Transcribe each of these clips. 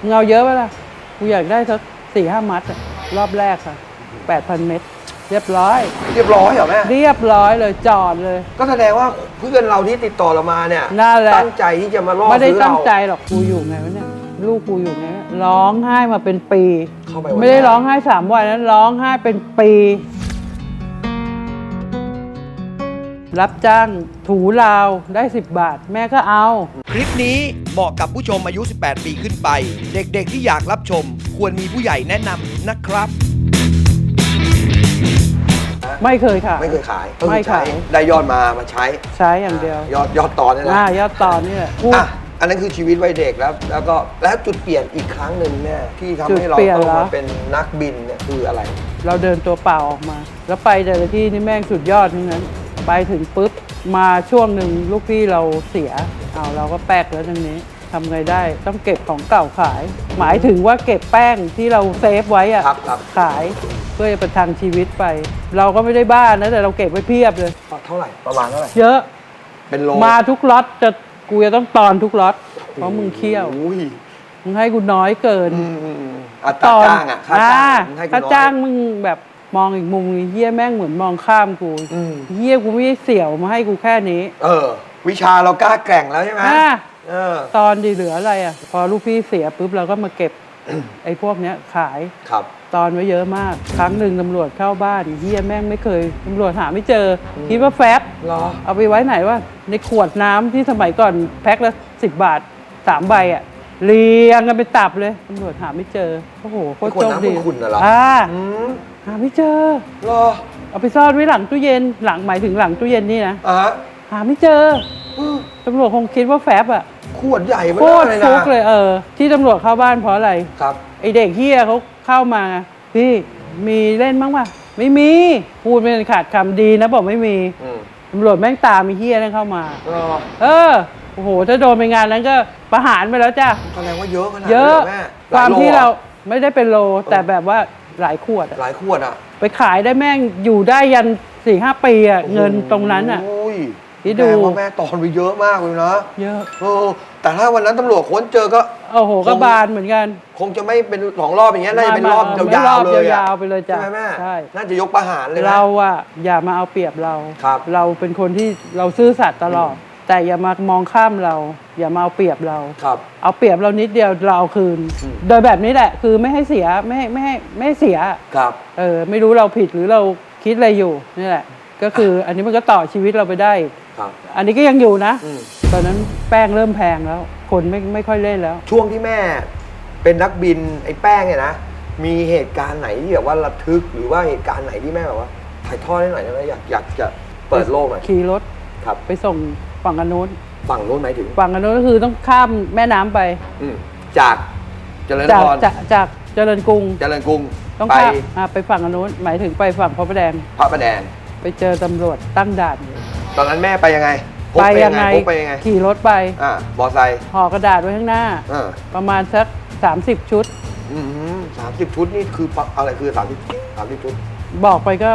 เงเอาเยอะไปละกูอยากได้สักสี่ห้ามัดอะรอบแรกค่ะแปดพันเม็ดเรียบร้อย เรียบร้อยเหรอแม่ เรียบร้อยเลยจอดเลย ก็แสดงว่าเพื่อนเราที่ติดต่อเรามาเนี่ย นั่นแหละ ตั้งใจที่จะมาล่อไม่ได้ซื้อตั้เรางใจหรอกกูอยู่ไงวะเนี่ย ลูกกูอยู่ไงวะร้องไห้มาเป็นปี เข้าไปวันไม่ได้แรกร้องไห้สามวันนั้นร้องไห้เป็นปี รับจ้างถูราวได้ 10 บาท แม่ก็เอา คลิปนี้เหมาะกับผู้ชมอายุ 18 ปีขึ้นไป เด็กๆที่อยากรับชม ควรมีผู้ใหญ่แนะนำนะครับ ไม่เคยค่ะ ไม่เคยขายก็ไม่คือใช้ขายได้ยอดมามาใช้ใช้อย่างเดียวยอดยอดตอนนี่แหละอ่ายอดตอนนี่แหละพูด อะอันนั้นคือชีวิตวัยเด็กแล้ว แล้วก็แล้วจุดเปลี่ยนอีกครั้งหนึ่งเนี่ยที่ทำให้เราจุดเปลี่ยนต้องเหรอ มาเป็นนักบินเนี่ยคืออะไร เราเดินตัวเปล่าออกมา แล้วไปแต่ละที่นี่แม่งสุดยอดทั้งนั้น ไปถึงปุ๊บมาช่วงหนึ่งลูกพี่เราเสียเอาเราก็แป๊กแล้วตรงนี้ทำไงได้ต้องเก็บของเก่าขาย หมายถึงว่าเก็บแป้งที่เราเซฟไว้อะครับครับ ขายเพื่อจะประทังชีวิตไป เราก็ไม่ได้บ้านนะแต่เราเก็บไว้เพียบเลย เท่าไหร่ประมาณเท่าไหร่ เยอะเป็นโลมาทุกล็อตจะกูจะต้องตอนทุกล็อตเพราะมึงเคี่ยวอุ้ยมึงให้กูน้อยเกินอืมอืมอืมอัตราจ้างอะค่าจ้างให้กูค่าน้อยจ้างมึงแบบ มองอีกมุมนึงเฮียแม่งเหมือนมองข้ามกูอืม เฮียกูไม่ได้เสี่ยวมาให้กูแค่นี้ เออ วิชาเรากล้าแกร่งแล้วใช่ไหมอ่า เออ ตอนดีเหลืออะไรอะ พอลูกพี่เสียปุ๊บเราก็มาเก็บ ไอ้พวกเนี้ยขายครับ ตอนไว้เยอะมาก ครั้งหนึ่งตำรวจเข้าบ้านเฮียแม่งไม่เคยตำรวจหาไม่เจออคิดว่าแฟบเหรอ เอาไปไว้ไหนวะในขวดน้ำที่สมัยก่อนแพ็คละสิบบาทสามใบอะเรียงกันเป็นตับเลยตำรวจหาไม่เจอโอ้โหโคตรไอ้ขวดโชคน้ำดีขุ่นๆน่ะเหรออ่าอืม หาไม่เจอเหรอเอาไปซ่อนไว้หลังตู้เย็นหลังหมายถึงหลังตู้เย็นนี่นะอะฮะหาไม่เจออืมตำรวจคงคิดว่าแฟบอะขวดใหญ่ไม่โคได้ตรเลยฟุนะกเลยเออ ที่ตำรวจเข้าบ้านเพราะอะไร ครับ ไอเด็กเฮียเขาเข้ามาพี่มีเล่นบ้างป่ะไม่มีพูดไม่ขาดคำดีนะบอกไม่มีอืมตำรวจแม่งตามมีเฮียนั่นเข้ามาเหรอเออโอ้โหถ้าโดนไปงานนั้นก็ประหารไปแล้วจ้ะ แสดงว่าเยอะขนาดเยนั้นอะ เหรอแม่ความที่หลยโลเราอะไม่ได้เป็นโลแต่แบบว่า หลายขวดอะหลายขวดอะไปขายได้แม่งอยู่ได้ยันสี่ห้าปีอะเงินตรงนั้นอะโอ้ยที่ดูแสงว่าแม่ตอนไปเยอะมากเลยนะเยอะ เออ แต่ถ้าวันนั้นตำรวจค้นเจอก็ โอ้โหก็บานเหมือนกัน คงจะไม่เป็นสองรอบอย่างเงี้ยน่าจะเป็นรอบไม่ยาวๆรอบเลยอะยาวๆไปเลยจ้ะใช่ไหมแม่ใช่ น่าจะยกประหารเลยนะ เราอะอย่ามาเอาเปรียบเรา ครับ เราเป็นคนที่เราซื่อสัตย์ตลอด แต่อย่ามามองข้ามเรา อย่ามาเอาเปรียบเรา ครับ เอาเปรียบเรานิดเดียวเราเอาคืน อืม โดยแบบนี้แหละ คือไม่ให้เสียไม่ให้ไม่ให้ไม่ให้เสีย ครับ เออไม่รู้เราผิดหรือเราคิดอะไรอยู่นี่แหละ ก็คืออันนี้มันก็ต่อชีวิตเราไปได้ครับ อันนี้ก็ยังอยู่นะ อืม ตอนนั้นแป้งเริ่มแพงแล้ว คนไม่ไม่ค่อยเล่นแล้ว ช่วงที่แม่เป็นนักบินไอ้แป้งเนี่ยนะ มีเหตุการณ์ไหนที่แบบว่าระทึกหรือว่าเหตุการณ์ไหนที่แม่แบบว่าถ่ายทอดให้หน่อยได้ไหมอยากอยากจะเปิดโลกหน่อยขี่รถครับ ไปส่ง ฝั่งอนนุนฝั่งนู้นหมายถึง ฝั่งอนนุนก็คือต้องข้ามแม่น้ำไป อืมจากเจริญนจากครจากจากเจริญกรุงเจริญกรุงต้องไปข้ามอ่าไปฝั่งอนนุนหมายถึงไปฝั่งพระประแดง พระประแดงไปเจอตำรวจตั้งด่านตอนนั้นแม่ไปยังไงพกไปยังไงพกไปยังไงขี่รถไปอ่ามอไซค์ห่อกระดาษไว้ข้างหน้า อ่าประมาณสัก 30 ชุดสามสิบชุดนี่คือปะอะไรคือสามสิบสามสิบชุด บอกไปก็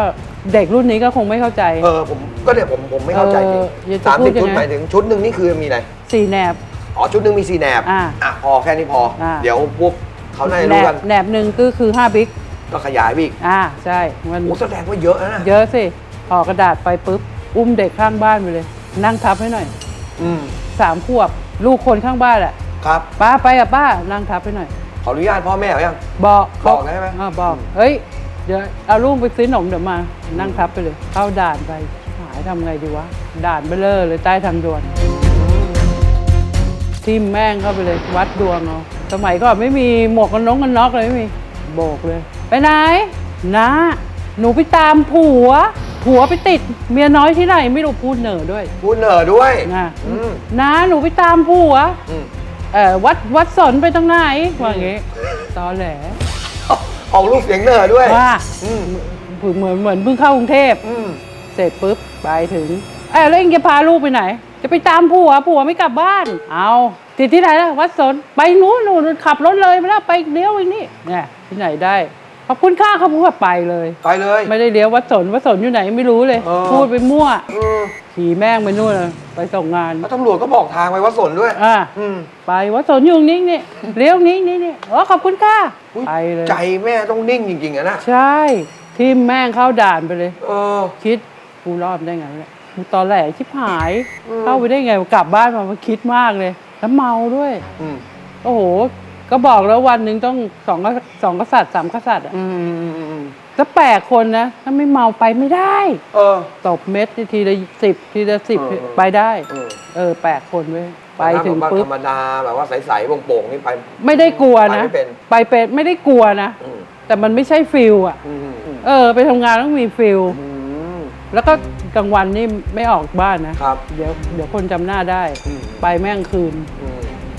เด็กรุ่นนี้ก็คงไม่เข้าใจ เออผมก็เนี่ยผมผมไม่เข้าใจจริงเอออย่าจะสามพูสิดบชุดยังไง หมายถึงชุดหนึ่งนี่คือมีอะไร สี่แหนบ อ๋อ ชุดหนึ่งมีสี่แหนบอ่าอะพอแค่นี้พอ อ่า เดี๋ยวพวกเขาน่าจะแหนรู้บกันแหนบหนึ่งก็คือ5บิ๊กก็ขยายไปอีกอ่าใช่มัน โอ้แสดงว่าเยอะนะเยอะสิห่อกระดาษไปปุ๊บ อุ้มเด็กข้างบ้านไปเลย นั่งทับให้หน่อยอืมสามขวบ ลูกคนข้างบ้านแหละครับ ป้าไปกับป้านั่งทับให้หน่อย ขออนุญาตพ่อแม่เขายัง บอกบอกได้ไหม อ่าบอกเฮ้ย เดี๋ยวเอาลูกไปซื้อหนมเดี๋ยวมา นั่งทับไปเลย เข้าด่านไปหายทำไงดีวะ ด่านเบลเลอร์เลยใต้ทางด่วนทิมแม่งเข้าไปเลยวัดดวงเอาสมัยก่อนไม่มีหมวกกันน็อกกันน็อกเลยไม่มีโบกเลย ไปไหนนะหนูไปตามผัว ผัวไปติด เมียน้อยที่ไหนไม่รู้พูดเหน่อด้วยพูดเหนอด้วยนะอืมนะหนูไปตามผัว อืม เออวัดวัดสนไปตรงไหนว่าอย่างงี้ตอแหล ออกลูกเสียงเหนอด้วยว่าอืมเหมือนเหมือนเพิ่งเข้ากรุงเทพ อืมเสร็จปุ๊บไปถึง เอ้ยแล้วเองจะพาลูกไปไหน จะไปตามผัวผัวไม่กลับบ้าน เอาติดที่ไหนล่ะวัดสน ไปนู้นนู้นขับรถเลยไปแล้วไปเลี้ยวอีกนี่เนี่ยที่ไหนได้ ขอบคุณค่าเขาพูดว่าไปเลย ไปเลย ไม่ได้เลี้ยววัดสนวัดสนอยู่ไหนไม่รู้เลย เออ พูดไปมั่วเออขี่แม่งไปนู่นเลยไปส่งงานแล้วตำรวจก็บอกทางไปวัดสนด้วย อ่าอืมไปวัดสนอยู่นี่นี่เลี้ยวนี้นี่นี่อ๋อขอบคุณค่ะอุ๊ยไปเลยใจแม่ต้องนิ่งจริงๆอะนะใช่ที่แม่งเข้าด่านไปเลย เออ คิดกูรอดได้ไงวะเนี่ยกูตอนแหลชิบหาย อืม เข้าไปได้ไงกลับบ้านมามาคิดมากเลย แล้วเมาด้วย อืมโอ้โห ก็บอกแล้ววันหนึ่งต้องสองกษัตริย์สองกษัตริย์สามกษัตริย์อะอืมอืมอืมอืมจะแปดคนนะ ถ้าไม่เมาไปไม่ได้เออ ตบเม็ดนี่ทีละสิบทีละสิบเออเออ ไปได้ เออเออแปดคนเว้ยไปถึงแบบว่าปุ๊บธรรมดาแบบว่าใสๆโป่งๆนี่ไป ไม่ได้กลัวนะ ไปไม่เป็น ไปเป็นไม่ได้กลัวนะ อืมแต่มันไม่ใช่ฟิลอะอืมอืมเออ ไปทำงานต้องมีฟิลอืมแล้วก็กลางวันนี่ไม่ออกบ้านนะ ครับ เดี๋ยวเดี๋ยวคนจำหน้าได้ อืม ไปแม่งคืนอืม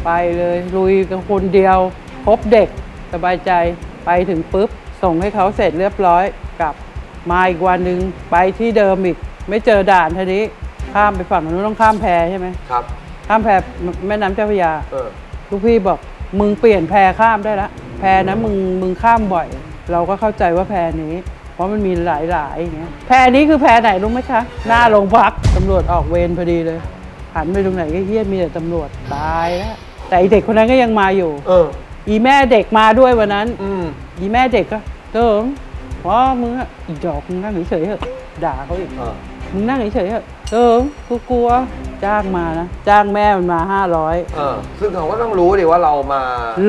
ไปเลยลุยกับคนเดียว พบเด็กสบายใจไปถึงปุ๊บ ส่งให้เขาเสร็จเรียบร้อยกลับมาอีกวันหนึ่งไปที่เดิมอีก ไม่เจอด่านทีนี้ข้ามไปฝั่งนู้นต้องข้ามแพใช่ไหมครับ ข้ามแพแม่น้ำเจ้าพระยาเออลูกพี่บอกมึงเปลี่ยนแพข้ามได้ละแพนะมึงมึงข้ามบ่อย เราก็เข้าใจว่าแพนี้ เพราะมันมีหลายๆอย่างเงี้ยแพนี้คือแพไหนรู้ไหมคะ หน้าโรงพักตำรวจออกเวรพอดีเลยหันไปตรงไหนก็เฮี้ยมีแต่ตำรวจตายแล้ว แต่อีเด็กคนนั้นก็ยังมาอยู่ เออ อีแม่เด็กมาด้วยวันนั้น อืม อีแม่เด็กก็เติมพ่อมึงอะอีดอกมึงนั่งเฉยๆเถอะด่าเขาอีกเออ มึงนั่งเฉยๆเถอะเติมกูกลัวจ้างมานะจ้างแม่มันมาห้าร้อยเออ ซึ่งเขาก็ต้องรู้ดิว่าเรามา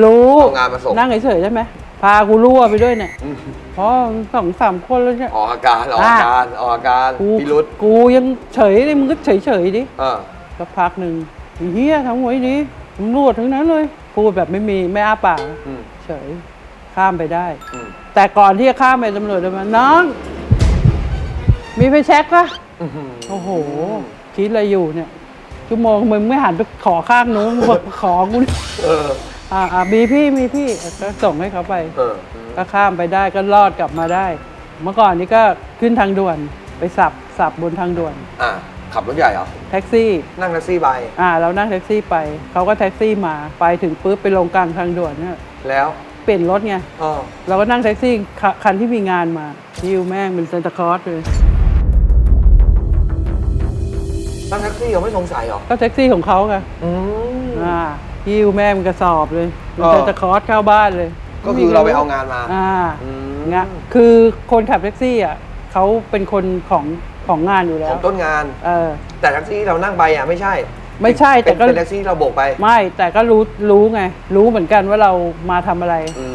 รู้เอางานมาส่ง นั่งเฉยๆใช่ไหมพากูรั่วไปด้วยเนี่ยอืมเพราะสองสามคนแล้วเนี่ย ออกอาการออกอาการออกอาการกูพิรุษกูยังเฉยเลยมึงก็เฉยๆดิเออสักพักหนึ่งไอ้เฮียทำไว้ดี ตำรวจทั้งนั้นเลย พูดแบบไม่มีไม่อ้าปากอืมเฉยข้ามไปได้ อืมแต่ก่อนที่จะข้ามไปตำรวจเดินมาน้อง มีไฟแช็กปะอื้อหือโอ้โห คิดอะไรอยู่เนี่ยชั่วโมงมึงไม่หันไปขอข้างนู้นมึงบอกขอกูนี่เอออ่าอ่ามีพี่มีพี่ก็ส่งให้เขาไป เออก็ข้ามไปได้ก็รอดกลับมาได้ เมื่อก่อนนี้ก็ขึ้นทางด่วนไปสับสับบนทางด่วน อะ ขับรถใหญ่เหรอ แท็กซี่นั่งแท็กซี่ไปอ่าเรานั่งแท็กซี่ไป เขาก็แท็กซี่มาไปถึงปุ๊บไปลงกลางทางด่วนเนี่ยแล้วเปลี่ยนรถไง เออเราก็นั่งแท็กซี่คคันที่มีงานมาฮิวแม่งเป็นเซนตาคลอสเลยนั่งแท็กซี่ยังไม่สงสัยเหรอก็แท็กซี่ของเขาไงอืม อ่าฮิวแม่งเป็นกระสอบเลยเป็นเออ เซนตาคลอสเข้าบ้านเลยก็คือเราไปเอางานมาอ่า อืม งะคือคนขับแท็กซี่อะเขาเป็นคนของ ของงานอยู่แล้ขวองต้นงาน เออ แต่แท็กซี่ที่เรานั่งไปอะไม่ใช่ไม่ใช่แต่เป็นก็ เป็นแท็กซี่ที่เราโบกไปไม่แต่ก็รู้รู้ไง รู้เหมือนกันว่าเรามาทำอะไร อื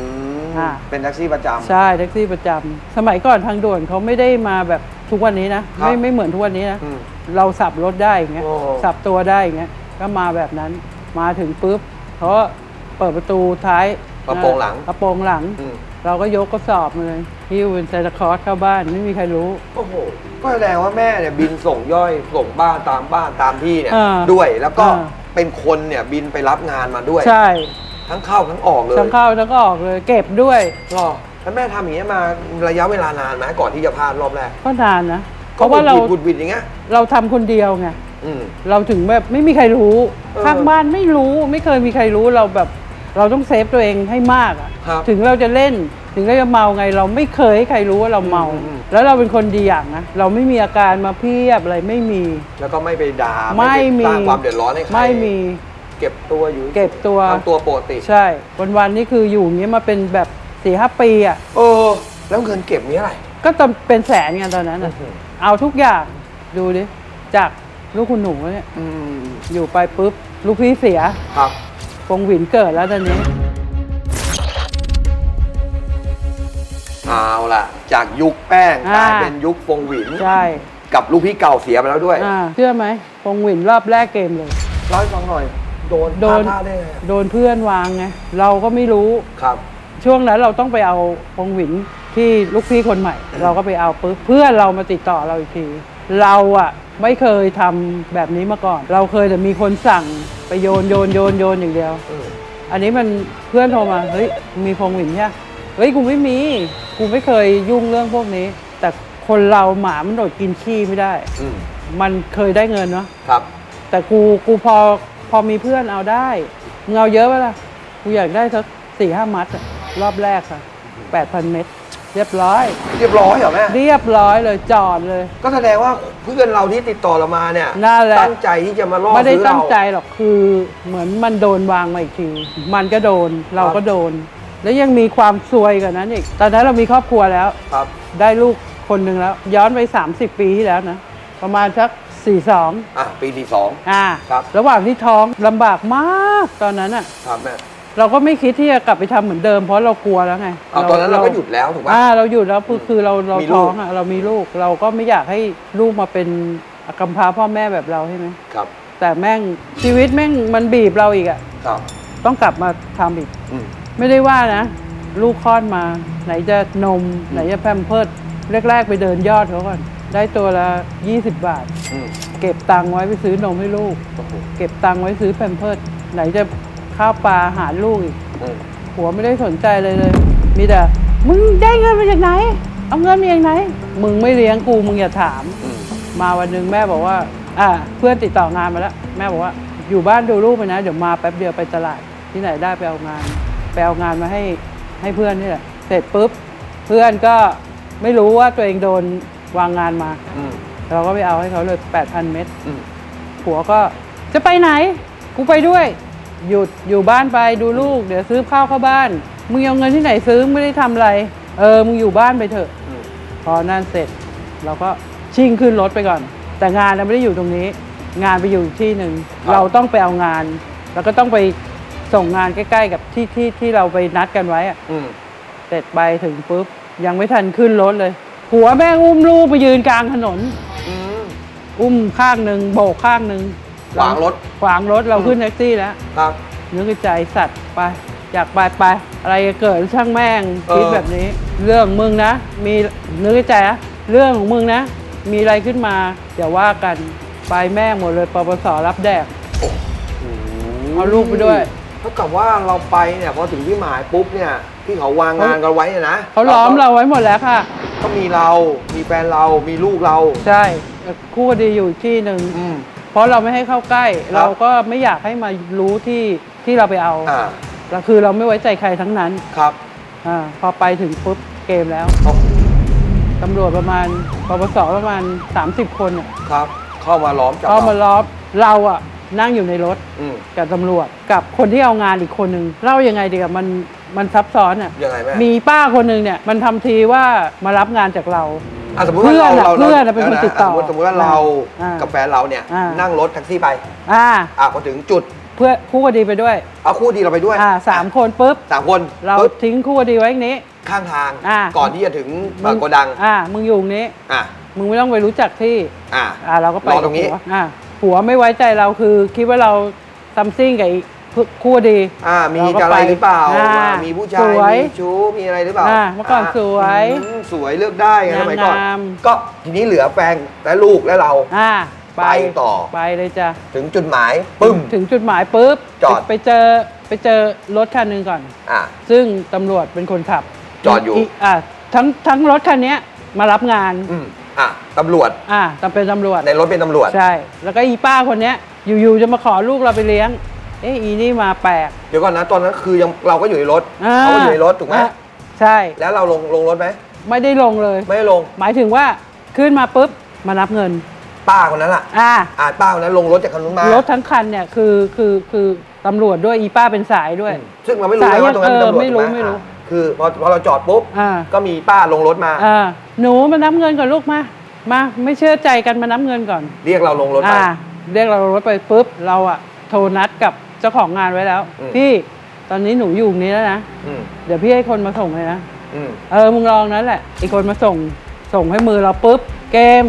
มอ่า เป็นแท็กซี่ประจำ ใช่แท็กซี่ประจำสมัยก่อนทางด่วนเขาไม่ได้มาแบบทุกวันนี้นะครับไม่ไม่เหมือนทุกวันนี้นะ อืม เราสับรถได้อย่างเงี้ยโอ้ สับตัวได้อย่างเงี้ยก็มาแบบนั้นมาถึงปุ๊บเขาก็เปิดประตูท้ายกระโปรงหลัง กระโปรงหลัง อืม เราก็ยกกระสอบมาเลยฮิ้วเป็นไซตาคลอสเข้าบ้านไม่มีใครรู้ โอ้โห ก็แสดงว่าแม่เนี่ยบินส่งย่อยส่งบ้านตามบ้านตามที่เนี่ยอ่าด้วยแล้วก็อ่า เป็นคนเนี่ยบินไปรับงานมาด้วย ใช่ทั้งเข้าทั้งออกเลยทั้งเข้าทั้งออกเลย เก็บด้วยหรอแล้วแม่ทำอย่างเงี้ยมาระยะเวลานานไหมก่อนที่จะพลาดรอบแรกก็นานนะ เพราะว่าเราก็บุดหวิดๆอย่างเงี้ยเราทำคนเดียวไง อืม เราถึงแบบไม่มีใครรู้เออ ข้างบ้านไม่รู้ไม่เคยมีใครรู้เราแบบ เราต้องเซฟตัวเองให้มากอะครับ ถึงเราจะเล่น ถึงเราจะเมาไง เราไม่เคยให้ใครรู้ว่าเราเมาอืมอืมแล้วเราเป็นคนดีอย่างนะเราไม่มีอาการมาเพียบอะไรไม่มี แล้วก็ไม่ไปด่าไม่ปมีสร้างความเดือดร้อนให้ใครไม่มี เก็บตัวอยู่เก็บตัว ทำตัวปกติใช่ วันๆนี่คืออยู่อย่างนี้มาเป็นแบบสี่ห้าปีอะ เออ แล้วเงินเก็บนี้อะไร ก็ตอนเป็นแสนไงตอนนั้นอะอื้อหือ เอาทุกอย่างดูดิจากลูกคุณหนูเนี่ย อืมอยู่ไปปุ๊บ ลูกพี่เสีย ครับ ฟงหวินเกิดแล้วตอนนี้ เอาล่ะ จากยุคแป้งกลายอ่า เป็นยุคฟงหวิน ใช่กับลูกพี่เก่าเสียไปแล้วด้วยอ่าเชื่อไหมฟงหวินรอบแรกเกมเลยเล่าให้ฟังหน่อย โดนโดน พลาดได้ไงโดนเพื่อนวางไงเราก็ไม่รู้ครับ ช่วงนั้นเราต้องไปเอาฟงหวินที่ลูกพี่คนใหม่ เราก็ไปเอาปุ๊บเพื่อนเรามาติดต่อเราอีกที เราอะ ไม่เคยทำแบบนี้มาก่อน เราเคยแต่มีคนสั่งไปโยนโยนโยนโยนอย่างเดียวอืมอันนี้มันเพื่อนโทรมา เฮ้ยมึงมีฟงหวินใช่ปะเฮ้ยกูไม่มี กูไม่เคยยุ่งเรื่องพวกนี้ แต่คนเราหมามันโดดกินขี้ไม่ได้ อืมมันเคยได้เงินเนาะ ครับ แต่กูกูพอพอมีเพื่อนเอาได้มึงเอาเยอะปะล่ะ กูอยากได้สักสี่ห้ามัดอะรอบแรกค่ะแปดพันเม็ด เรียบร้อย เรียบร้อยเหรอแม่ เรียบร้อยเลยจอดเลย ก็แสดงว่าเพื่อนเราที่ติดต่อเรามาเนี่ยนั่นแหละ ตั้งใจที่จะมาล่อไม่ได้ซื้อตั้เรา งใจหรอกคือเหมือนมันโดนวางมาอีกทีมันก็โดนเราก็โดน แล้วยังมีความซวยกว่านั้นอีกตอนนั้นเรามีครอบครัวแล้ว ครับ ได้ลูกคนหนึ่งแล้ว ย้อนไป 30 ปีที่แล้วนะ ประมาณสัก 42 อะ ปีที่สอง อ่า ครับ ระหว่างที่ท้องลำบากมากตอนนั้นอะ ครับแม่ เราก็ไม่คิดที่จะกลับไปทำเหมือนเดิม เพราะเรากลัวแล้วไงเอาตอนนั้นเราก็หยุดแล้วถูกปะ อ่าเราหยุดแล้วคือคือเราเรามีลูก ท้องอะเรามีลูก เราก็ไม่อยากให้ลูกมาเป็นกำพร้าพ่อแม่แบบเราใช่ไหมครับแต่แม่งชีวิตแม่งมันบีบเราอีกอะครับต้องกลับมาทำอีก อืม ไม่ได้ว่านะ ลูกคลอดมา ไหนจะนม ไหนจะแพมเพิร์ดแรก ๆ ไปเดินยอดเขาก่อน ได้ตัวละ 20 บาท อืมเก็บตังค์ไว้ไปซื้อนมให้ลูก โอ้โหเก็บตังค์ไว้ซื้อแพมเพิร์ดไหนจะ ข้าวปลาอาหารลูกอีกอืมผัวไม่ได้สนใจเลยเลย มีแต่ มึงได้เงินมาจากไหน เอาเงินมาจากไหน มึงไม่เลี้ยงกูมึงอย่าถามอืมมาวันหนึ่งแม่บอกว่า อ่า เพื่อนติดต่องานมาแล้ว แม่บอกว่า อยู่บ้านดูลูกไปนะ เดี๋ยวมาแป๊บเดียวไปตลาด ที่ไหนได้ไปเอางาน ไปเอางานมาให้ให้เพื่อนนี่แหละ เสร็จปุ๊บ เพื่อนก็ไม่รู้ว่าตัวเองโดนวางงานมาอืมเราก็ไปเอาให้เขาเลย8,000เม็ดอืมผัวก็จะไปไหน กูไปด้วย หยุดอยู่บ้านไปดูลูก เดี๋ยวซื้อข้าวเข้าบ้าน มึงเอาเงินที่ไหนซื้อมึงไม่ได้ทำอะไร เออมึงอยู่บ้านไปเถอะอืมพอนั่นเสร็จ เราก็ชิ่งขึ้นรถไปก่อน แต่งานเราไม่ได้อยู่ตรงนี้ งานไปอยู่อีกที่หนึ่งเราต้องไปเอางาน แล้วก็ต้องไปส่งงานใกล้ ๆ กับที่ที่ที่เราไปนัดกันไว้อะอืมเสร็จไปถึงปุ๊บยังไม่ทันขึ้นรถเลย หัวแม่งอุ้มลูกไปยืนกลางถนนอืมอุ้มข้างหนึ่งโบกข้างหนึ่ง ขวางรถ ขวางรถเราขึ้นแท็กซี่แล้วครับ นึกในใจสัตว์ไปอยากไปไปอะไรจะเกิดช่างแม่งเออคิดแบบนี้ เรื่องมึงนะ มีนึกในใจนะเรื่องของมึงนะ มีอะไรขึ้นมาอย่าว่ากันไปแม่งหมดเลยปปสรับแดกเอาลูกไปด้วยเท่ากับว่าเราไปเนี่ยพอถึงที่หมายปุ๊บเนี่ยที่เขาวางงานกันไว้เนี่ยนะเขาล้อมเราไว้หมดแล้วค่ะ ก็มีเรา มีแฟนเรา มีลูกเรา ใช่คู่คดีอยู่ที่หนึ่งอืม เพราะเราไม่ให้เข้าใกล้ครับเราก็ไม่อยากให้มารู้ที่ที่เราไปเอาอ่าแล้วคือเราไม่ไว้ใจใครทั้งนั้นครับอาพอไปถึงปุ๊บเกมแล้วเอาตำรวจประมาณปปสประมาณ 30 คนน่ะครับ เข้ามาล้อมจับเข้ามาเราล้อมเราอะนั่งอยู่ในรถอืมกับตำรวจกับคนที่เอางานอีกคนหนึ่งเล่ายังไงดีกับมันมันซับซ้อนอะยังไงแม่มีป้าคนหนึ่งเนี่ยมันทำทีว่ามารับงานจากเราอ่ะสมมติว่าเราเพื่อนอะเราเพื่อนอะเป็นคนติดต่อสมมติสมมติว่าเราอ่ากับแฟนเราเนี่ยอ่านั่งรถแท็กซี่ไปอ่า อะพอถึงจุดเพื่อคู่คดีไปด้วย เอาคู่ดีเราไปด้วยอ่าสามคนปุ๊บ สามคนเราปุ๊บทิ้งคู่คดีไว้อย่างนี้ ข้างทาง อ่า ก่อนที่จะถึงปากโกดังอ่า มึงอยู่ตรงนี้ อะมึงไม่ต้องไปรู้จักที่ อะ อ่าเราก็ไปรอตรงนี้ กับผัวอ่าผัวไม่ไว้ใจเราคือคิดว่าเราซัมซิ่งกับอีก คู่ดี อ่ามีเราก็อะไรไปหรือเปล่าอ่าว่ามีผู้ชาสย วย มีชู้มีอะไรหรือเปล่าอ่าเมื่อก่อนสวยอืมสวยเลือกได้ไงนางสมัยก่อน งามก็ทีนี้เหลือแฟนและลูกและเรา อ่าไปต่อ ไปเลยจ้ะถึงจุดหมายปึ้ม ถึงจุดหมายปุ๊บจอด ไปเจอไปเจอรถคันหนึ่งก่อน อะ ซึ่งตำรวจเป็นคนขับจอดอยู่ อ่าทั้งทั้งรถคันเนี้ยมารับงานอืมอะตำรวจอ่าแต่เป็นตำรวจ ในรถเป็นตำรวจ ใช่ แล้วก็อีป้าคนเนี้ยอยู่ๆจะมาขอลูกเราไปเลี้ยง เอ๊ะอีนี่มาแปลก เดี๋ยวก่อนนะตอนนั้นคือยังเราก็อยู่ในรถอ่เขาก็อยู่ในรถถูกไหมอะใช่ แล้วเราลงลงรถไหมไม่ได้ลงเลย ไม่ได้ลงหมายถึงว่าขึ้นมาปุ๊บมานับเงิน ป้าคนนั้นล่ะอ่าอ่าป้าคนนั้นลงรถจากคันนู้นมารถทั้งคันเนี่ยคือคือคือตำรวจด้วยอีป้าเป็นสายด้วย ซึ่งเราไม่รู้สายเลยว่าตรงนั้นเป็นตำรวจเออไม่รู้ถูกหไม่รู้ อะคือพอพอเราจอดปุ๊บอ่าก็มีป้าลงรถมา อ่าหนูมานับเงินก่อนลูกมา มาไม่เชื่อใจกันมานับเงินก่อน เรียกเราลงรถไป อ่าเรียกเรารถไปปุ๊บเราอะโทรนัดกับ เจ้าของงานไว้แล้ว อืม พี่ตอนนี้หนูอยู่ตรงนี้แล้วนะ อืมเดี๋ยวพี่ให้คนมาส่งเลยนะ อืมเออ มึงลองนั้นแหละไอ้คนมาส่ง ส่งให้มือเราปุ๊บ เกม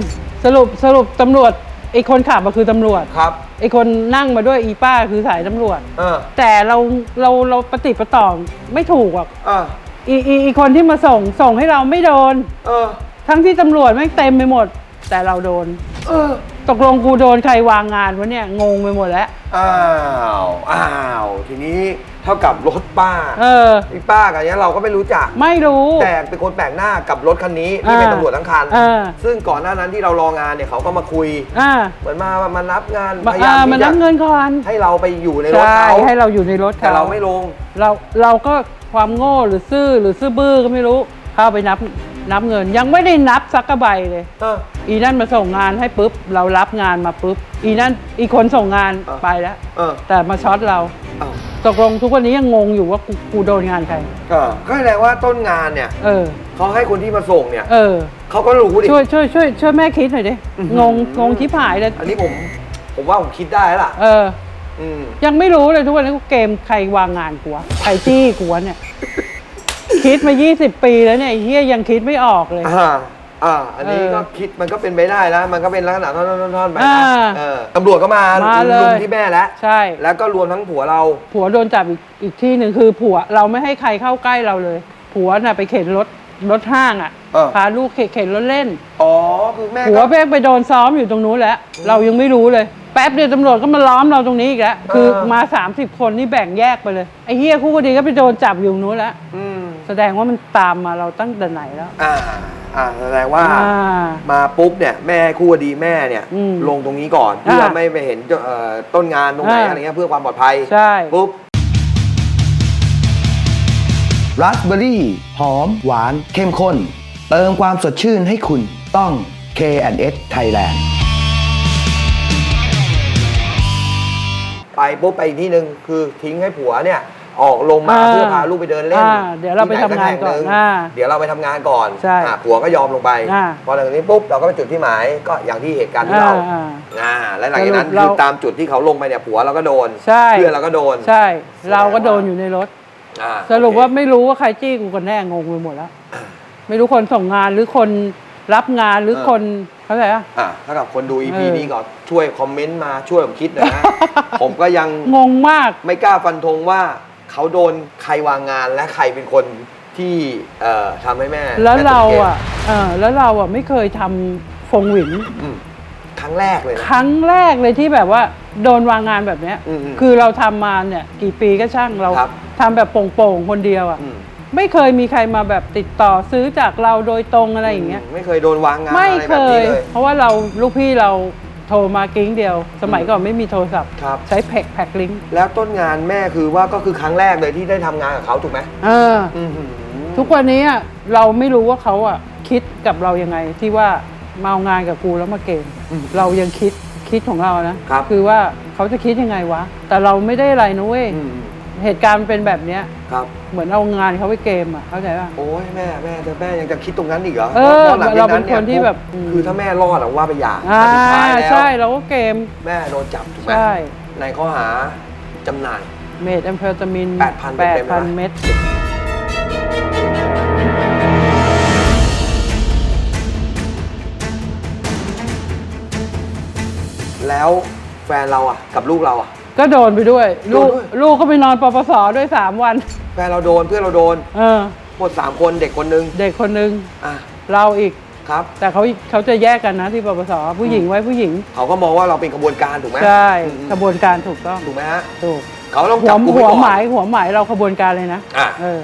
สรุป สรุปตำรวจไอ้คนขับมาคือตำรวจ ครับ ไอ้คนนั่งมาด้วยอีป้าคือสายตำรวจ เออแต่เรา เรา เราปฏิดประต่อไม่ถูกอะ เอออีอีอีคนที่มาส่ง ส่งให้เราไม่โดน เออทั้งที่ตำรวจแม่งเต็มไปหมด แต่เราโดน เออ ตกลงกูโดนใครวางงานวะเนี่ยงงไปหมดแล้ว อ้าว อ้าว ทีนี้เท่ากับรถป้าเออ ไอ้ป้ากันเนี้ยเราก็ไม่รู้จัก ไม่รู้ แต่เป็นคนแปลกหน้ากับรถคันนี้ที่อ่าเป็นตำรวจทั้งคันอ่าซึ่งก่อนหน้านั้นที่เรารองานเนี่ยเขาก็มาคุย อ่าเหมือนมามานับงานมาพยายาอ่ามมาที่นัจะบเงินก่อนให้เราไปอยู่ในรถใช่เขาให้เราอยู่ในรถแต่เราไม่ลง เราเราก็ความโง่หรือซื่อหรือซื่อบื้อก็ไม่รู้เข้าไปนับ นับเงินยังไม่ได้นับสักกระใบเลย เออ อีนั่นมาส่งงานให้ปุ๊บ เรารับงานมาปุ๊บ อีนั่นอีคนส่งงานเออไปแล้ว เออแต่มาช็อตเรา เอาตกลงทุกวันนี้ยังงงอยู่ว่ากูกูโดนงานใคร ก็ก็แสดงว่าต้นงานเนี่ยเออ เขาให้คนที่มาส่งเนี่ยเออ เขาก็รู้ดิ ช่วยช่วยช่วยช่วยแม่คิดหน่อยดิ อื้อหือ งงงงชิบหายเลย อันนี้ผม ผมว่าผมคิดได้แล้วล่ะ เออ อืม ยังไม่รู้เลยทุกวันนี้กูเกมใครวางงานกูวะใครจี้กูวะเนี่ย คิดมา 20 ปีแล้วเนี่ยไอ้เฮียยังคิดไม่ออกเลย อ่าอ่า อันนี้เออก็คิดมันก็เป็นไปได้แล้ว มันก็เป็นลักษณะท่อนๆๆๆไปอ่านะเออตำรวจก็มามาเลย ลุมที่แม่แล้ว ใช่ แล้วก็รวมทั้งผัวเรา ผัวโดนจับอีกอีกที่หนึ่งคือผัวเราไม่ให้ใครเข้าใกล้เราเลย ผัวน่ะไปเข็นรถรถห้างอะเออ พาลูกเข็นเข็นรถเล่น อ๋อ คือแม่ผัวก็เพ่งไปโดนซ้อมอยู่ตรงนู้นแล้ว เรายังไม่รู้เลย แป๊บเดียวตำรวจก็มาล้อมเราตรงนี้อีกแล้ว คือเออมา 30 คนนี่แบ่งแยกไปเลย ไอ้เฮียคู่คดีก็ไปโดนจับอยู่ตรงนู้นแล้ว อืม แสดงว่ามันตามมาเราตั้งแต่ไหนแล้ว อ่าอ่าแสดงว่าอ่ามาปุ๊บเนี่ยแม่คู่คดีแม่เนี่ย อืมลงตรงนี้ก่อนเพื่ออ่าไม่ไปเห็นเอ่อต้นงานตรงไหนอ่า อะไรเงี้ยเพื่อความปลอดภัยใช่ ปุ๊บ ราสเบอร์รี่หอม หวาน เข้มข้น เติมความสดชื่นให้คุณต้อง K&S Thailand ไปปุ๊บไปอีกที่หนึ่งคือทิ้งให้ผัวเนี่ย ออกลงมาอ่าเพื่อพาลูกไปเดินเล่นอ่าเดี๋ยวเราไปที่หทำงานก่อนสัแห่หอ่าเดี๋ยวเราไปทำงานก่อนใช่อ่าผัวก็ยอมลงไป อ่า พอหลังจากนี้ปุ๊บเราก็ไปจุดที่หมายก็อย่างที่เหตุการณ์ที่เราอ่า อ่าและหลังจากนั้นสรุปคือเราตามจุดที่เขาลงไปเนี่ยผัวเราก็โดนใช่ เพื่อนเราก็โดนใช่ เราก็โดนอยู่ในรถ อ่าสรุปว่าโอเคไม่รู้ว่าใครจี้กูกันแน่งงไปหมดแล้ว ไม่รู้คนส่งงานหรือคนรับงานหรือคนเข้าใจปะ อ่าถ้ากับคนดู EP เออ นี้ก็ช่วยคอมเมนต์มาช่วยผมคิดหนะผมก็ยังงงมาก ไม่กล้าฟันธงว่า เขาโดนใครวางงานและใครเป็นคนที่เอ่อทำให้แม่แล้วม่เราตุ่มกมอะเออแล้วเราอะไม่เคยทำฟงหวิน อืมครั้งแรกเลยนะ ครั้งแรกเลยที่แบบว่าโดนวางงานแบบเนี้ย อืมอืมคือเราทำมาเนี่ยกี่ปีก็ช่างเราครับ ทำแบบโป่งๆคนเดียวอะอืมไม่เคยมีใครมาแบบติดต่อซื้อจากเราโดยตรงอะไรอย่างเงี้ย ไม่เคยโดนวางงานไม่อะไรเคแบบนี้ย เลย เพราะว่าเราลูกพี่เราโทรมากิ้งเดียว สมัยก่อนไม่มีโทรศัพท์ ครับ ใช้แพ็กแพ็กลิงก์แล้วต้นงานแม่คือว่าก็คือครั้งแรกเลยที่ได้ทำงานกับเขาถูกไหมเออ อื้อหือทุกวันนี้อะเราไม่รู้ว่าเขาอะคิดกับเรายังไงที่ว่ามาเอางานกับกูแล้วมาเกมเรายังคิดคิดของเรานะครับอว่าเขาจะคิดยังไงวะ แต่เราไม่ได้อะไรนะเว้ย อืม เหตุการณ์มันเป็นแบบเนี้ย ครับ เหมือนเอางานเขาไปเกมอะเข้าใจป่ะ โอ้ยแม่แม่แต่แม่ยังจะคิดตรงนั้นอีกเหรอเออพะหลังจกเราเป็นคนที่แบบปุ๊คือถ้าแม่รอดอะว่าไปอย่างอ่าแต่สุดท้ายแล้วใช่เราก็เกม แม่โดนจับถูกไหมใช่ ในข้อหาจำหน่าย เมทแอมเฟตามิน8,000เต็มๆเลยนะเม็ดแล้วแฟนเราอะกับลูกเราอะ ก็โดนไปด้วยโดลูนกด้วย ลูกก็ไปนอนปปสด้วยสามวัน แฟนเราโดนเพื่อนเราโดนเออ หมดสามคนเด็กคนนึงเด็กคนนึงอะเราอีก ครับ แต่เขาเขาจะแยกกันนะที่ปปสผู้หญิงไว้ผู้หญิง เขาก็มองว่าเราเป็นกระบวนการถูกไหมใช่อืมขบวนการถูกต้องถูกไหมฮะถูก เขาต้องหัจัวบกุมหัวก่อน หมายหัวหมายเราขบวนการเลยนะอะ เออ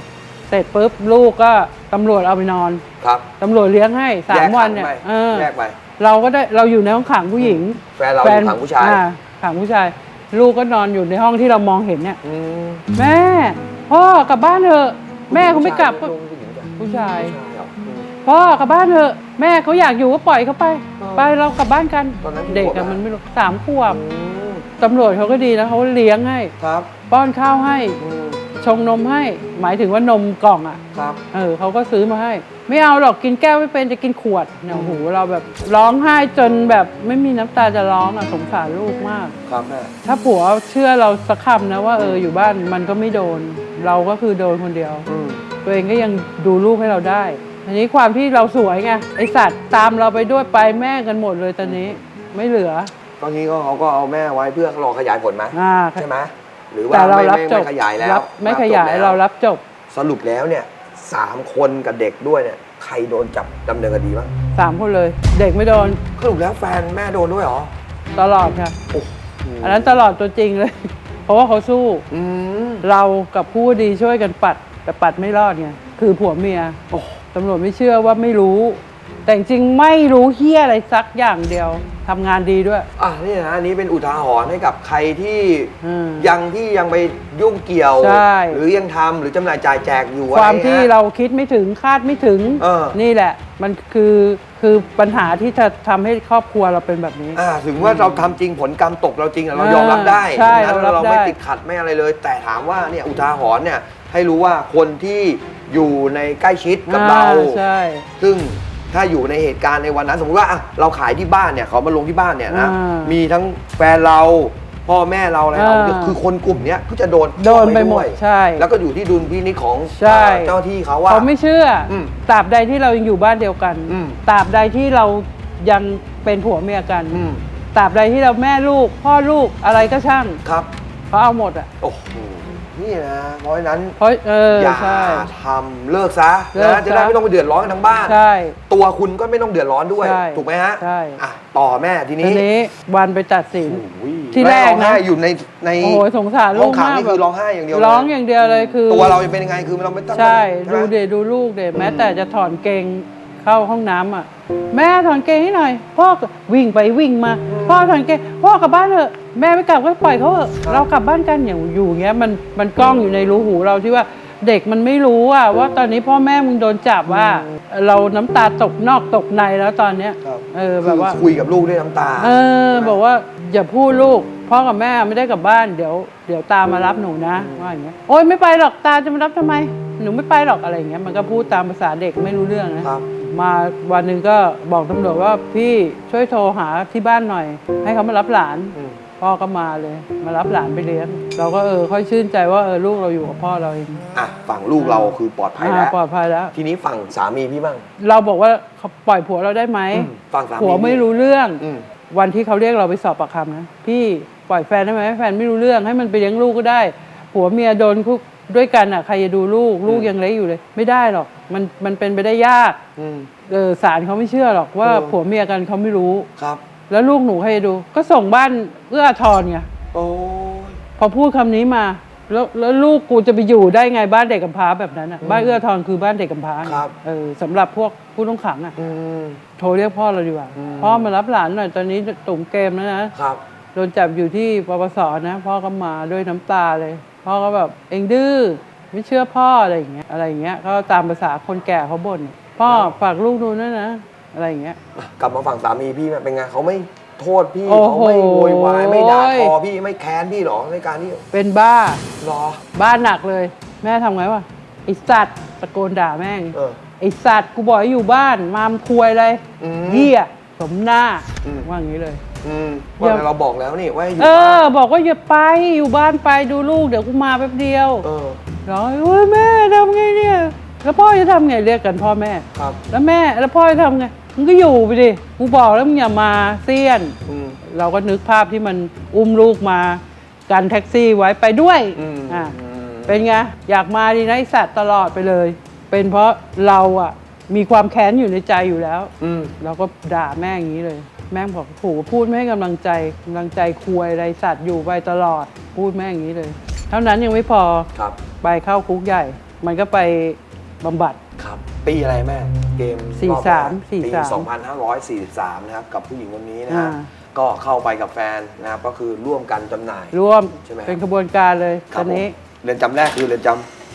เสร็จปุ๊บลูกก็ตำรวจเอาไปนอนครับตำรวจเลี้ยงให้สาแยมกวัขันงเนี่ยไปเออแยกไป เราก็ได้เราอยู่ในห้องขังผู้หญิงแฟนเราอยู่ขังผู้ชาย อ่ขังผู้ชาย ลูกก็นอนอยู่ในห้องที่เรามองเห็นเนี่ยอืมแม่พ่อกลับบ้านเถอะ แม่เขาไม่กลับก็ ผู้หญิงจ้ะผู้ชาย ผู้ชายเหรออืม พ่อกลับบ้านเถอะแม่เขาอยากอยู่ก็ปล่อยเขาไป เออไปเรากลับบ้านกันตอนนั้นกี่เด็กขวบอะอะ มันไม่รู้สามขวบอืมตำรวจเขาก็ดีนะเขาเลี้ยงให้ ครับป้อนข้าวให้ อืม ชงนมให้ หมายถึงว่านมกล่องอะ ครับ เออเขาก็ซื้อมาให้ ไม่เอาหรอกกินแก้วไม่เป็นจะกินขวดเนี่ยโอ้โหเราแบบร้องไห้จนแบบไม่มีน้ำตาจะร้องอะสงสารลูกมาก ครับแม่ถ้าผัวเชื่อเราสักคำนะว่าเอออยู่บ้านมันก็ไม่โดน เราก็คือโดนคนเดียว อืมตัวเองก็ยังดูลูกให้เราได้ทีนี้ความที่เราสวยไงไอสัตว์ตามเราไปด้วยไปแม่กันหมดเลยตอนนี้ ไม่เหลือตอนนี้ก็เขาก็เอาแม่ไว้เพื่อรอขยายผลไหมอ่า ใช่ไหม หรือว่าแต่เราไม่รับไม่จบไม่ขยายแล้วรับไม่ขยายจบแล้วเรารับจบสรุปแล้วเนี่ยสามคนกับเด็กด้วยเนี่ยใครโดนจับดำเนินคดีบ้างสามคนเลย เด็กไม่โดนสรุปแล้วแฟนแม่โดนด้วยเหรอตลอดค่ะ โอ้โหอันนั้นตลอดตัวจริงเลย เพราะว่าเขาสู้ อืมเรากับผู้ดีช่วยกันปัด แต่ปัดไม่รอดไงคือผัวเมียโอ้ตำรวจไม่เชื่อว่าไม่รู้ แต่จริงๆไม่รู้เฮียอะไรสักอย่างเดียวทำงานดีด้วย อะนี่นะอันนี้เป็นอุทาหรณ์ให้กับใครที่อืมยังที่ยังไปยุ่งเกี่ยว ใช่ หรือยังทำหรือจำหน่ายจ่ายแจกอยู่ความอะไรที่ฮะ เราคิดไม่ถึงคาดไม่ถึง เออ นี่แหละ มันคือคือปัญหาที่จะทำให้ครอบครัวเราเป็นแบบนี้ อ่าถึงว่าเราทำจริงผลกรรมตกเราจริงอะเรายอมรับได้ใช่ฉะนั้นเรารับเราไม่ได้ ติดขัดไม่อะไรเลย แต่ถามว่าเนี่ยอุทาหรณ์เนี่ยให้รู้ว่าคนที่อยู่ในใกล้ชิดกับเรา อ่ใช่ ซึ่ง ถ้าอยู่ในเหตุการณ์ในวันนั้น สมมติว่าอะเราขายที่บ้านเนี่ยเขามาลงที่บ้านเนี่ยนะ อ่ามีมีทั้งแฟนเราพ่อแม่เราอะไรเราอ่าคือคนกลุ่มเนี้ยก็จะโดนโดนไปหมดวยใช่แล้วก็อยู่ที่ดุลพินิจของใช่ เอ่อเจ้าที่เขาว่า เขาไม่เชื่ออมตราบใดที่เรายังอยู่บ้านเดียวกันอืม ตราบใดที่เรายังเป็นผัวเมียกันอืมตราบใดที่เราแม่ลูก พ่อลูกอะไรก็ช่างครับเขาเอาหมดอะ โอ้โห นี่นะ เพราะฉะนั้นเพราะเอออย่าใช่ ทำเลิกซะเลิกนะจะได้ซะไม่ต้องไปเดือดร้อนกันทั้งบ้าน ใช่ตัวคุณก็ไม่ต้องเดือดร้อนด้วย ใช่ถูกไหมฮะใช่ อะต่อแม่ทีทีนี้นี้วันไปตัดสิน โอ้ยที่แรกนะ ม่ร้องไห้อยู่ในใน โอ้โหสงสารห้ลูองกขังมากนี่คือร้องไห้อย่างเดียวร้องอย่างเดียวเลยคือ ตัวเราจะเป็นยังไงคือเราไม่ต้องใช่ไหม ดูเดดูลูกเดแม้แต่จะถอนเกง เข้าห้องน้ำอะ แม่ถอนเกงให้หน่อย พ่อก็วิ่งไปวิ่งมา พ่อถอนเกงพ่อกลับบ้านเถอะแม่ไม่กลับก็ปล่อยเขาเถอะเรากลับบ้านกันอย่างอยู่อย่างเงี้ยมันมันกล้องอยู่ในรูหูเราที่ว่าเด็กมันไม่รู้อะว่าตอนนี้พ่อแม่มึงโดนจับว่า เราน้ำตาตกนอกตกในแล้วตอนเนี้ยครับเออแบบว่าคือคุยกับลูกด้วยน้ำตา เออ บอกว่าอย่าพูดลูกพ่อกับแม่ไม่ได้กลับบ้านเดี๋ยวเดี๋ยวตามารับหนูนะว่าอย่างเงี้ยโอ๊ยไม่ไปหรอกตาจะมารับทำไม หนูไม่ไปหรอกอะไรอย่างเงี้ยมันก็พูดตามภาษาเด็กไม่รู้เรื่องนะครับ มาวันหนึ่งก็บอกตำรวจว่าพี่ช่วยโทรหาที่บ้านหน่อย ให้เขามารับหลาน อืมพ่อก็มาเลย มารับหลานไปเลี้ยงเราก็เออค่อยชื่นใจว่าเออลูกเราอยู่กับพ่อเราเองอะฝั่งลูกเราคือปลอดภัยอ่าแล้วปลอดภัยแล้ว ทีนี้ฝั่งสามีพี่บ้าง เราบอกว่าเขาปล่อยผัวเราได้ไหมอืมฝั่งสามีผัวไม่รู้เรื่อง อืม วันที่เขาเรียกเราไปสอบปากคำนะพี่ปล่อยแฟนได้ไหมแฟนไม่รู้เรื่องให้มันไปเลี้ยงลูกก็ได้ ผัวเมียโดนคุก ด้วยกันอะใครจะดูลูกลูกยังเล็กอยู่เลย ไม่ได้หรอกมันมันเป็นไปได้ยากอืม เออศาลเขาไม่เชื่อหรอกว่าเออ ผัวเมียกันเขาไม่รู้ ครับ แล้วลูกหนูใครจะดู ก็ส่งบ้านเอื้ออาทรไงโอ้ย พอพูดคำนี้มา แล้วแล้วลูกกูจะไปอยู่ได้ไงบ้านเด็กกำพร้าแบบนั้นอะบ้านเอื้ออาทรคือบ้านเด็กกำพร้าไงครับ เออสำหรับพวกผู้ต้องขังอะ อืม โทรเรียกพ่อเราดีกว่าอืม พ่อมารับหลานหน่อยตอนนี้ตุ่มเกมแล้วนะครับ โดนจับอยู่ที่ปปสนะ พ่อก็มาด้วยน้ำตาเลย พ่อก็แบบเองดื้อไม่เชื่อพ่ออะไรอย่างเงี้ยอะไรอย่างเงี้ยก็ตามภาษาคนแก่เขาบ่นพ่อฝากลูกดูนะนะอะไรอย่างเงี้ย กลับมาฝั่งสามีพี่เป็นไงเขาไม่โทษพี่โอ้เขาโห ไม่โวยวายไม่ด่าทอพี่ไม่แค้นพี่หรอในการที่เป็นบ้า รอ บ้าหนักเลย แม่ทำไงวะไอสัตว์ตะโกนด่าแม่งเออไอสัตว์กูบอกให้อยู่บ้านมามควยอะไรอืมเหี้ยสมหน้าอืม ว่าอย่างนี้เลย อืมเดี๋ว่ายวเราบอกแล้วนี่ว่าให้อยู่เอบ้าอ นบอกว่าอย่าไปอยู่บ้านไปดูลูกเดี๋ยวกูมาแป๊บเดียวเออร้องโอ้ยแม่ทำไงเนี่ย แล้วพ่อจะทำไงเรียกกันพ่อแม่ ครับ แล้วแม่แล้วพ่อจะทำไงมึงก็อยู่ไปดิกูบอกแล้วมึงอย่ามาเซียน อืม เราก็นึกภาพที่มันอุ้มลูกมากันแท็กซี่ไว้ไปด้วยอืมอะอืม เป็นไง อยากมาดีนะไอสัตว์ตลอดไปเลย เป็นเพราะเราอะมีความแค้นอยู่ในใจอยู่แล้ว อืม เราก็ด่าแม่อย่างนี้เลย แม่งบอกโหพูดไม่ให้กำลังใจกำลังใจควยอะไรสัตว์อยู่ไปตลอดพูดแม่งอย่างนี้เลย เท่านั้นยังไม่พอครับ ไปเข้าคุกใหญ่ มันก็ไปบำบัด ครับ ปีอะไรแม่ เกมสี่รอบสามแรกสี่ปีสาม2543 นะครับ กับผู้หญิงคนนี้นะฮะอ่า ก็เข้าไปกับแฟนนะครับ ก็คือร่วมกันจำหน่าย ร่วมใช่ไหม เป็นขบวนการเลยคตรัอบนนี้ผมเรือนจำแรกคือเรือนจ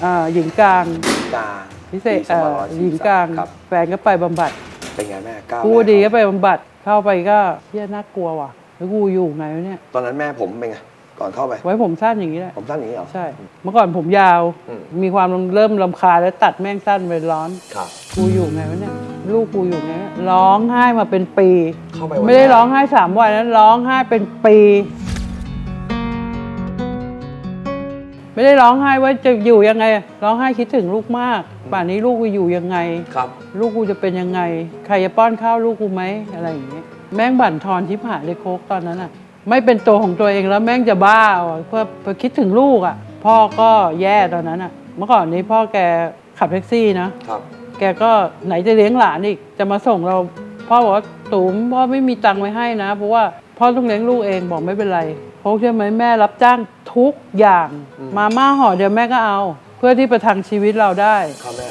อ่าหญิงกลางำกลางพิเศษปีเอ่อ2543หญิงกลาง ครับ แฟนก็ไปบำบัด เป็นไงแม่ก้าวกูแรกดีก็ไปบำบัดเข้าไปก็เฮียน่ากลัวว่ะแล้วกูอยู่ไงวะเนี่ย ตอนนั้นแม่ผมเป็นไงก่อนเข้าไปไว้ผมสั้นอย่างนี้แหละ ผมสั้นอย่างนี้เหรอ ใช่ เมื่อก่อนผมยาว อืม มีความเริ่มลำคาญแล้วตัดแม่งสั้นไปร้อน ครับ กูอยู่ไงวะเนี่ย ลูกกูอยู่ไงวะร้องไห้มาเป็นปี เข้าไปวันไม่ได้แกร้องไห้สามวันนะร้องไห้เป็นปี ไม่ได้ร้องไห้ว่าจะอยู่ยังไง ร้องไห้คิดถึงลูกมาก ป่านนี้ลูกกูอยู่ยังไง ครับ ลูกกูจะเป็นยังไง ใครจะป้อนข้าวลูกกูไหมอะไรอย่างเงี้ยแม่งบั่นทอนชิบหายเลยโคกตอนนั้นอะ ไม่เป็นตัวของตัวเองแล้วแม่งจะบ้าอะเพื่อเพื่อคิดถึงลูกอะ พ่อก็แย่ตอนนั้นอะ เมื่อก่อนนี้พ่อแกขับแท็กซี่นะ ครับ แกก็ไหนจะเลี้ยงหลานอีก จะมาส่งเราพ่อบอกว่าตูมพ่อไม่มีตังค์ไว้ให้นะ เพราะว่าพ่อต้องเลี้ยงลูกเองบอกไม่เป็นไรเพราะเชื่อไหมแม่รับจ้างทุกอย่างอืมมาม่าห่อเดียวแม่ก็เอา เพื่อที่ประทังชีวิตเราได้ ครับแม่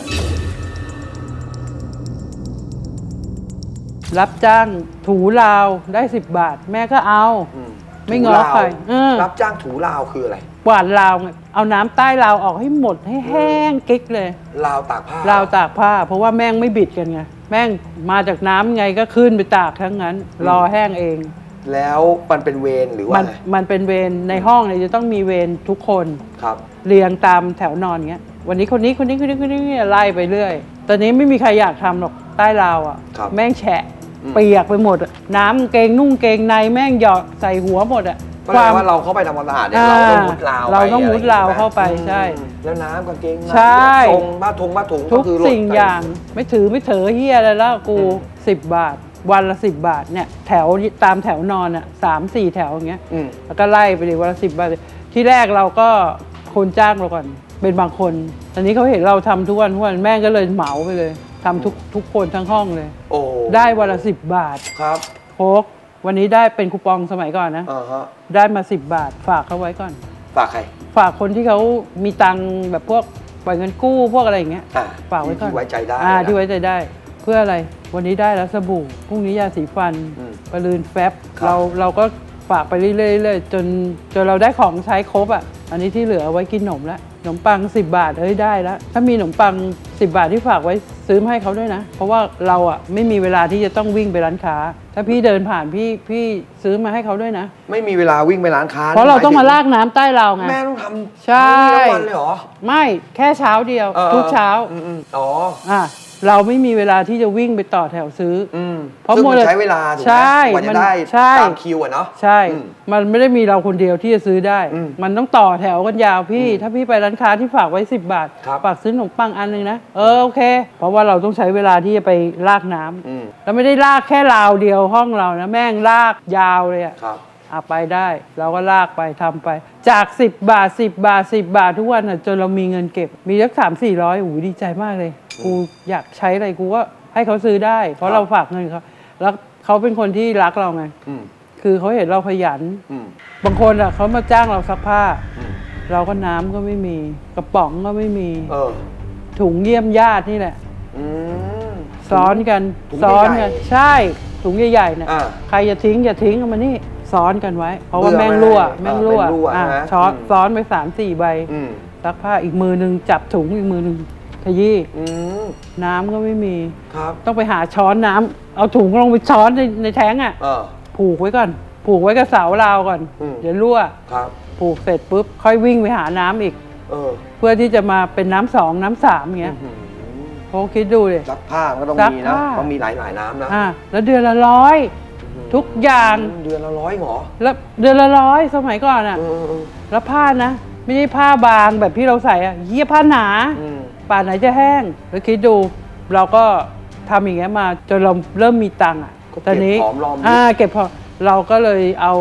รับจ้างถูราวได้ 10 บาท แม่ก็เอา อืมไม่ง้อใครเออรับจ้างถูลาวคืออะไรกวาดราวไงเอาน้ำใต้ราวออกให้หมดให้แห้งกิ๊กเลยลาวตากผ้ารราวตากผ้า เพราะว่าแม่งไม่บิดกันไงแม่งมาจากน้ำไงก็ขึ้นไปตากทั้งนั้น รอแห้งเอง แล้วมันเป็นเวรหรือว่ามันอะไรมันเป็นเวรในห้องเนี่ยจะต้องมีเวรทุกคนครับ เรียงตามแถวนอนเงี้ย วันนี้คนนี้คนนี้คนนี้คนนี้ไล่ไปเรื่อย ตอนนี้ไม่มีใครอยากทำหรอกใต้ราวอะ ครับแม่งแฉะ อืม เปียกไปหมดอะน้ำเกงนุ่งเกงในแม่งหยอดใส่หัวหมดอะก็แปลว่าเราเข้าไปทำความสะอาดเนี่ยอ่าเราต้องมุดราวเราต้องไปมุดราวเข้าไปอืมใช่ แล้วน้ำกางเกงในใช่ ทงบ้าทงบ้าถุงทุกคือหล่นสิ่งไป อย่างไม่ถือไม่เถอเฮียอะไรแล้วกูสิบบาท วันละสิบบาทเนี่ยแถวตามแถวนอนอะสามสี่แถวอย่างเงี้ยอืม แล้วก็ไล่ไปเลยวันละสิบบาท ที่แรกเราก็คนจ้างเราก่อน เป็นบางคนตอนนี้เขาเห็นเราทำทุกวันทุกวันแม่งก็เลยเหมาไปเลยทำทุกทุกคนทั้งห้องเลย โอ้ได้วันละสิบบาทครับโค้กวันนี้ได้เป็นคูปองสมัยก่อนนะ อ่าฮะได้มาสิบบาท ฝากเขาไว้ก่อน ฝากใครฝากคนที่เขามีตังค์แบบพวกปล่อยเงินกู้พวกอะไรอย่างเงี้ย อ่าฝากไว้ก่อนที่ไว้ใจได้อ่านะที่ไว้ใจได้ เพื่ออะไรวันนี้ได้แล้วสบู่พรุ่งนี้ยาสีฟันอืมประลืนแฟบครับ เราเราก็ฝากไปเรื่อยๆเรื่อยๆจนจนเราได้ของใช้ครบอะ อันนี้ที่เหลือเอาไว้กินขนมละขนมปัง 10 บาทเอ้ยได้แล้วถ้ามีขนมปัง 10 บาทที่ฝากไว้ซื้อมาให้เขาด้วยนะ เพราะว่าเราอะไม่มีเวลาที่จะต้องวิ่งไปร้านค้า ถ้าพี่เดินผ่านพี่พี่ซื้อมาให้เขาด้วยนะ ไม่มีเวลาวิ่งไปร้านค้าเพราะเราต้องมาหยถึลากน้ำใต้เราไง แม่ต้องทำใช่ ทั้งวันเลยเหรอไม่แค่เช้าเดียว ออทุกเช้า อืมอืมอ๋อ อะ เราไม่มีเวลาที่จะวิ่งไปต่อแถวซื้อออืมเพราะซึ่งมัวมันแต่ใช้เวลาถูกไหมใช่กว่ามัจะนได้ใช่ตามคิวอะเนาะ ใช่ อืมมันไม่ได้มีเราคนเดียวที่จะซื้อได้ อืมมันต้องต่อแถวกันยาวพี่ ถ้าพี่ไปร้านค้าที่ฝากไว้ 10 บาท ครับฝากซื้อขนมปังอันหนึงนะ เออโอเค เพราะว่าเราต้องใช้เวลาที่จะไปลากน้ำอืม แล้วไม่ได้ลากแค่ราวเดียวห้องเรานะแม่งลากยาวเลยอะ ครับอะไปได้ เราก็ลากไปทำไป จาก 10 บาท 10 บาท 10 บาททุกวันอะจนเรามีเงินเก็บ มีสักสามสี่ร้อยโอ้โหดีใจมากเลย กูอยากใช้อะไรกูก็ให้เขาซื้อได้ เพครัราะบ เราฝากเงินเขาแล้วเขาเป็นคนที่รักเราไง อืมคือเขาเห็นเราขยัน อืมบางคนอะเขามาจ้างเราซักผ้า อืมเราก็น้ำก็ไม่มี กระป๋องก็ไม่มี เออถุงเยี่ยมญาตินี่แหละ อืม ซ้อนกันถุงซ้อนใหญ่กันๆใช่ถุงใหญ่ๆเนี่ยอ่าใครจะทิ้งอย่าทิ้งเอามานี่ซ้อนกันไว้ เพราะว่าเบื่อแม่งรั่วไหมแม่งรั่วอ่าเป็นรั่วอะนะช้อนอืม ซ้อนไปสามสี่ใบอืมซักผ้าอีกมือหนึ่งจับถุงอีกมือหนึ่ง ขยี้อืมน้ำก็ไม่มี ครับต้องไปหาช้อนน้ำเอาถุงลงไปช้อนในในแท้งอะ เออ ผูกไว้ก่อน ผูกไว้กับเสาราวก่อน อืม เดี๋ยวรั่ว ครับ ผูกเสร็จปุ๊บ ค่อยวิ่งไปหาน้ำอีก เออเพื่อที่จะมาเป็นน้ำสองน้ำสามอย่างเงี้ยอื้อหือโอ้คิดดูเลย ซักผ้ามันก็ต้องซักมีนะผ้า ต้องมีหลายหลายๆน้ำนะอ่าแล้วเดือนละร้อยทุกอย่าง เดือนละร้อยเหรอแล้วเดือนละร้อยสมัยก่อนอะเออเออแล้วผ้านะ ไม่ใช่ผ้าบางแบบที่เราใส่อะเยี่ยผ้าหนา อืม ป่านไหนจะแห้งแล้วคิดดูเราก็ทำอย่างเงี้ยมาจนเราเริ่มมีตังค์อะก็ตอนเก็บนี้หอมรอมริบ อ่าเก็บพอเราก็เลยเอา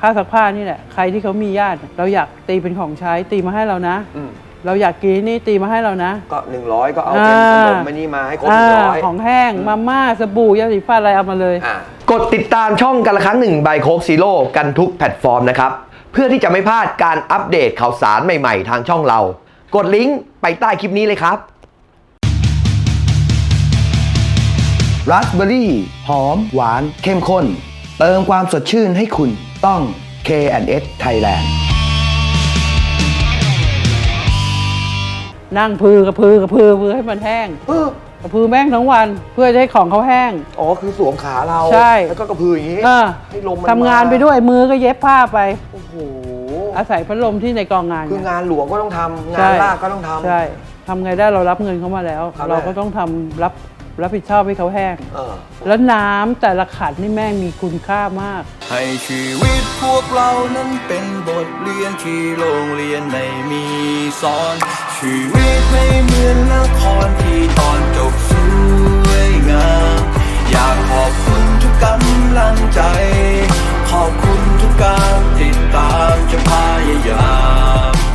ค่าซักผ้านี่แหละใครที่เขามีญาติ เราอยากตีเป็นของใช้ตีมาให้เรานะ อืมเราอยากกินนี่ตีมาให้เรานะ ก็หนึ่งร้อยก็เอาเป็นขนมมานี่มาให้ครบหอ่านึ่งร้อย ของแห้งมาม่าสบู่ยาสีฟันอะไรเอามาเลย อ่า กดติดตามช่องกันละครั้งหนึ่งใบโคกซีโร่กันทุกแพลตฟอร์มนะครับ เพื่อที่จะไม่พลาดการอัปเดตข่าวสารใหม่ๆ ทางช่องเรา กดลิงก์ไปใต้คลิปนี้เลยครับราสเบอร์รี่หอม หวาน เข้มข้น เติมความสดชื่นให้คุณต้อง K&S Thailand นั่งพือกระพือกระพือพือให้มันแห้งเออกระพือแม่งทั้งวันเพื่อจะให้ของเขาแห้ง อ๋อ คือสวมขาเรา ใช่ แล้วก็กระพืออย่างนี้ เออให้ลมมันทำงานมไปด้วยมือก็เย็บผ้าไป โอ้โห อาศัยพัดลมที่ในกองงานคืองานหลวงก็ต้องทำงานลากก็ต้องทำ ใช่ทำไงได้เรารับเงินเขามาแล้วเราก็ต้องทำรับรับผิดชอบให้เขาแห้งออแล้วน้ำแต่ละขัดนี่แม่งมีคุณค่ามาก ให้ชีวิตพวกเรานั้นเป็นบทเรียนที่โรงเรียนไม่มีสอน ชีวิตไม่เหมือนละครที่ตอนจบสวยงามอยากขอบคุณทุกกำลังใจ ขอบคุณทุกการติดตาม 越怕越痒。